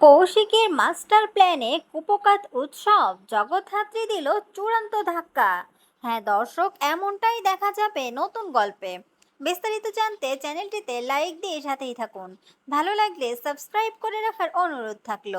কৌশিকের master প্ল্যানে কুপকাত উৎসব জগৎহাত্রী দিল চূড়ান্ত ধাক্কা। হ্যাঁ দর্শক, এমনটাই দেখা যাবে নতুন গল্পে। বিস্তারিত জানতে চ্যানেলটিতে লাইক দিয়ে সাথেই থাকুন। ভালো লাগলে সাবস্ক্রাইব করে রাখার অনুরোধ থাকল।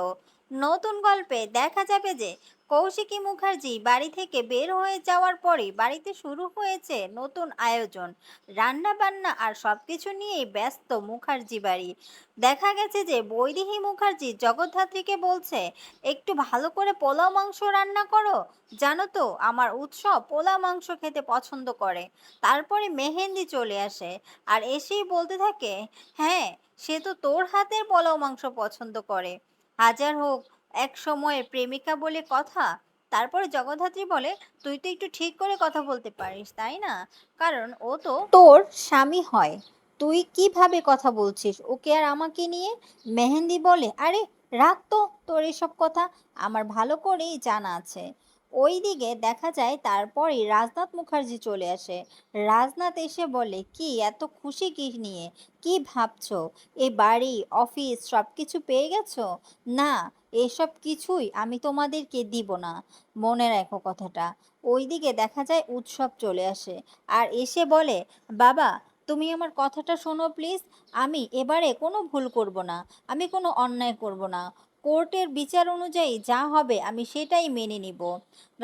নতুন গল্পে দেখা যাবে যে কৌশিকী মুখার্জি বাড়ি থেকে বের হয়ে যাওয়ার পরে বাড়িতে শুরু হয়েছে নতুন আয়োজন। রান্না বান্না আর সব কিছু নিয়েই ব্যস্ত মুখার্জি বাড়ি। দেখা গেছে যে বৈদেহী মুখার্জি জগদ্ধাত্রীকে বলছে, একটু ভালো করে পোলাও মাংস রান্না করো, জানো তো আমার উৎসব পোলাও মাংস খেতে পছন্দ করে। তারপরে মেহেন্দি চলে আসে আর এসেই বলতে থাকে হ্যাঁ সে তো তোর হাতের পোলাও মাংস পছন্দ করে। হাজার হোক, এক সময়ে প্রেমিকা বলে কথা, তারপরে জগদ্ধাত্রী বলে, তুই তো একটু ঠিক করে কথা বলতে পারিস, তাই না? কারণ ও তো তোর স্বামী হয়। তুই কীভাবে কথা বলছিস? ওকে আর আমাকে নিয়ে? মেহেন্দি বলে, আরে, রাখ তো তোর এসব কথা। আমার ভালো করেই জানা আছে। ওই দিকে দেখা যায় তারপরেই রাজনাথ মুখার্জি চলে আসে। রাজনাথ এসে বলে, কি, এত খুশি কি নিয়ে? কি ভাবছ? এই বাড়ি, অফিস সব কিছু পেয়ে গেছো? না, এসব কিছুই আমি তোমাদেরকে দিব না। মনে রাখো কথাটা। ওইদিকে দেখা যায় উৎসব চলে আসে আর এসে বলে, বাবা, তুমি আমার কথাটা শোনো প্লিজ। আমি এবারে কোনো ভুল করব না। আমি কোনো অন্যায় করব না। কোর্টের বিচার অনুযায়ী যা হবে আমি সেটাই মেনে নিব।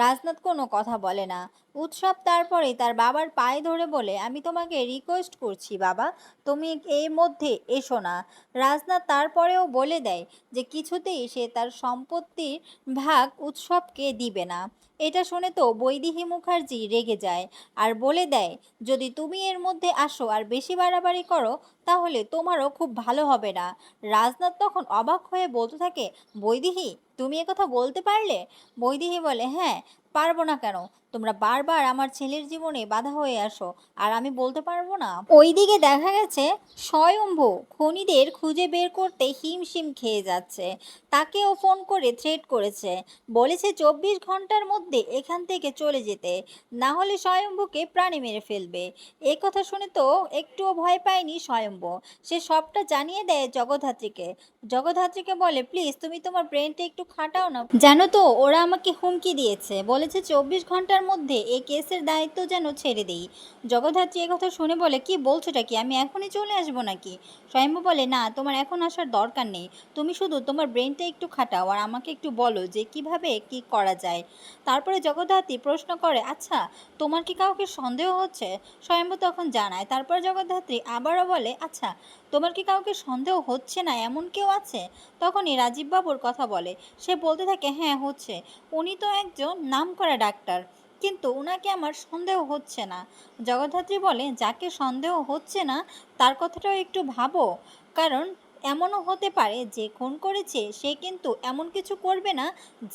রাজনাথ কোনো কথা বলে না। উৎসব তারপরে তার বাবার পায়ে ধরে বলে, আমি তোমাকে রিকোয়েস্ট করছি বাবা, তুমি এর মধ্যে এসো না। রাজনাথ তারপরেও বলে দেয় যে কিছুতেই সে তার সম্পত্তির ভাগ উৎসবকে দিবে না। এটা শুনে তো বৈদেহী মুখার্জি রেগে যায় আর বলে দেয়, যদি তুমি এর মধ্যে আসো আর বেশি বাড়াবাড়ি করো, তাহলে তোমারও খুব ভালো হবে না। রাজনাথ তখন অবাক হয়ে বলতে থাকে, বৈদেহী তুমি কথা বলতে পারলে? বৈদেহী বলে হ্যাঁ পারব না কেন? তোমরা বারবার আমার ছেলের জীবনে বাধা হয়ে আসো আর আমি বলতে পারব না। ওইদিকে দেখা গেছে স্বয়ম্ভু খনিদের খুঁজে বের করতে হিমশিম খেয়ে যাচ্ছে। তাকেও ফোন করে থ্রেট করেছে। বলেছে চব্বিশ ঘণ্টার মধ্যে এখান থেকে চলে যেতে। না হলে স্বয়ম্ভুকে প্রাণী মেরে ফেলবে। এ কথা শুনে তো একটুও ভয় পায়নি স্বয়ম্ভু। সে সবটা জানিয়ে দেয় জগদ্ধাত্রীকে। জগদ্ধাত্রীকে বলে প্লিজ তুমি তোমার ব্রেনটা একটু খাটাও না। জানো তো ওরা আমাকে হুমকি দিয়েছে। বলেছে চব্বিশ ঘণ্টার মধ্যে এই কেসের দায়িত্ব যেন ছেড়ে দিই। জগদ্ধাত্রী কথা শুনে বলে, কি বলছোটা কি? আমি এখনই চলে আসব নাকি? স্বয়ম্ভু বলে, না, তোমার এখন আসার দরকার নেই। তুমি শুধু তোমার ব্রেনটা একটু খাটাও আর আমাকে একটু বলো যে কীভাবে কি করা যায়। তারপরে জগদ্ধাত্রী প্রশ্ন করে আচ্ছা তোমার কি কাউকে সন্দেহ হচ্ছে? স্বয়ম্ভু তখন জানায়, তারপর জগদ্ধাত্রী আবারও বলে আচ্ছা তোমার কি কাউকে সন্দেহ হচ্ছে না? এমন কেউ আছে? তখনই রাজীব বাবুর কথা বলে, সে বলতে থাকে হ্যাঁ হচ্ছে। উনি তো একজন নামকরা ডাক্তার। কিন্তু ওনাকে আমার সন্দেহ হচ্ছে না। জগদ্ধাত্রী বলে, যাকে সন্দেহ হচ্ছে না, তার কথাটাও একটু ভাবো। কারণ এমনও হতে পারে যে খুন করেছে, সে কিন্তু এমন কিছু করবে না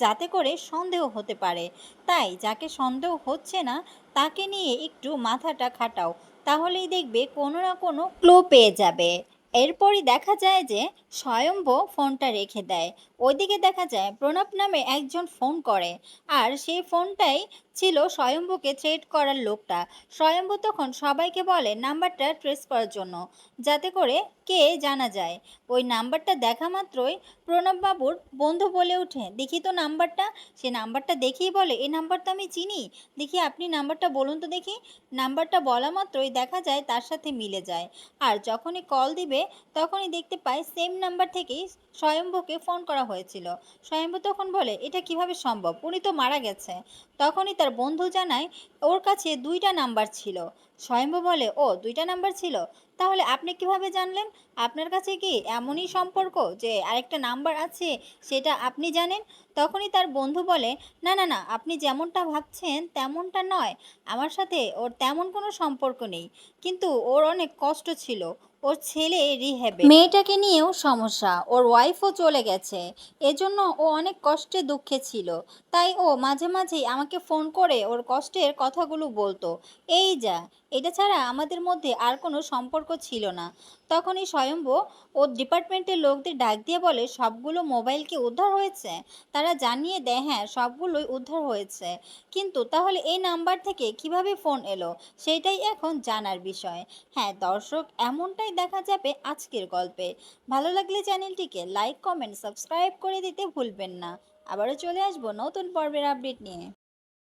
যাতে করে সন্দেহ হতে পারে। তাই যাকে সন্দেহ হচ্ছে না, তাকে নিয়ে একটু মাথাটা খাটাও। তাহলেই দেখবে কোনো না কোনো ক্লো পেয়ে যাবে। এরপরই দেখা যায় যে স্বয়ম্ভ ফোনটা রেখে দেয়। ওইদিকে দেখা যায় প্রণব নামে একজন ফোন করে আর সেই ফোনটাই ছিল স্বয়ম্ভুকে থ্রেড করার লোকটা। স্বয়ম্ভু তখন সবাইকে বলে, নাম্বারটা ট্রেস করার জন্য, যাতে করে কে জানা যায়? ওই নাম্বারটা দেখা মাত্রই প্রণববাবুর বন্ধু বলে ওঠে, দেখি তো নাম্বারটা। সে নাম্বারটা দেখেই বলে এই নাম্বার তো আমি চিনি। দেখি আপনি নাম্বারটা বলুন তো দেখি। নাম্বারটা বলা মাত্রই দেখা যায় তার সাথে মিলে যায়। আর যখনই কল দিবে তখনই দেখতে পায় সেম নাম্বার থেকেই স্বয়ম্ভুকে ফোন করা হয়েছিল। স্বয়ম্ভু তখন বলে, এটা কীভাবে সম্ভব? উনি তো মারা গেছে। তখনই তার বন্ধু জানায়, ওর কাছে দুইটা নাম্বার ছিল। স্বয়ম্ভু বলে, ও, দুইটা নাম্বার ছিল? তাহলে আপনি কীভাবে জানলেন? আপনার কাছে কি এমনই সম্পর্ক যে আরেকটা নাম্বার আছে সেটা আপনি জানেন? তখনই তার বন্ধু বলে, না না না, আপনি যেমনটা ভাবছেন তেমনটা নয়। আমার সাথে ওর তেমন কোনো সম্পর্ক নেই। কিন্তু ওর অনেক কষ্ট ছিল। ওর ছেলে রিহ্যাবে মেয়েটাকে নিয়েও সমস্যা। ওর ওয়াইফও চলে গেছে। এজন্য ও অনেক কষ্টে দুঃখে ছিল। তাই ও মাঝে মাঝেই আমাকে ফোন করে ওর কষ্টের কথাগুলো বলতো। এই যা এটা ছাড়া আমাদের মধ্যে আর কোনো সম্পর্ক ছিল না। তখনই স্বয়ম্ভ ও ডিপার্টমেন্টের লোকদের ডাক দিয়ে বলে, সবগুলো মোবাইল কি উদ্ধার হয়েছে? তারা জানিয়ে দেয় হ্যাঁ সবগুলোই উদ্ধার হয়েছে। কিন্তু তাহলে এই নাম্বার থেকে কীভাবে ফোন এলো, সেটাই এখন জানার বিষয়। হ্যাঁ দর্শক, এমনটাই দেখা যাবে আজকের গল্পে। ভালো লাগলে চ্যানেলটিকে লাইক, কমেন্ট, সাবস্ক্রাইব করে দিতে ভুলবেন না। আবারও চলে আসব নতুন পর্বের আপডেট নিয়ে।